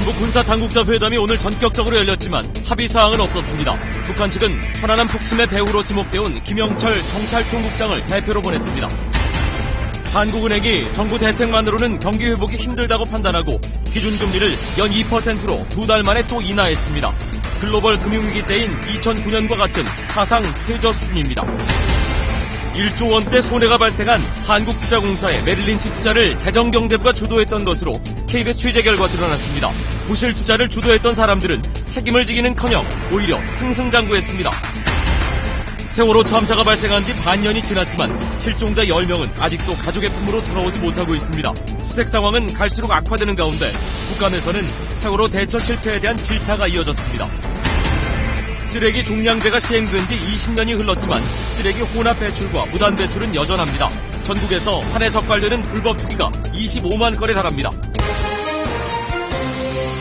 남북 군사 당국자 회담이 오늘 전격적으로 열렸지만 합의 사항은 없었습니다. 북한 측은 천안함 폭침의 배후로 지목되온 김영철 정찰총국장을 대표로 보냈습니다. 한국은행이 정부 대책만으로는 경기 회복이 힘들다고 판단하고 기준금리를 연 2%로 두 달 만에 또 인하했습니다. 글로벌 금융위기 때인 2009년과 같은 사상 최저 수준입니다. 1조 원대 손해가 발생한 한국투자공사의 메릴린치 투자를 재정경제부가 주도했던 것으로 KBS 취재 결과 드러났습니다. 부실 투자를 주도했던 사람들은 책임을 지기는커녕 오히려 승승장구했습니다. 세월호 참사가 발생한 지 반년이 지났지만 실종자 10명은 아직도 가족의 품으로 돌아오지 못하고 있습니다. 수색 상황은 갈수록 악화되는 가운데 북한에서는 세월호 대처 실패에 대한 질타가 이어졌습니다. 쓰레기 종량제가 시행된 지 20년이 흘렀지만 쓰레기 혼합 배출과 무단 배출은 여전합니다. 전국에서 한 해 적발되는 불법 투기가 25만 건에 달합니다.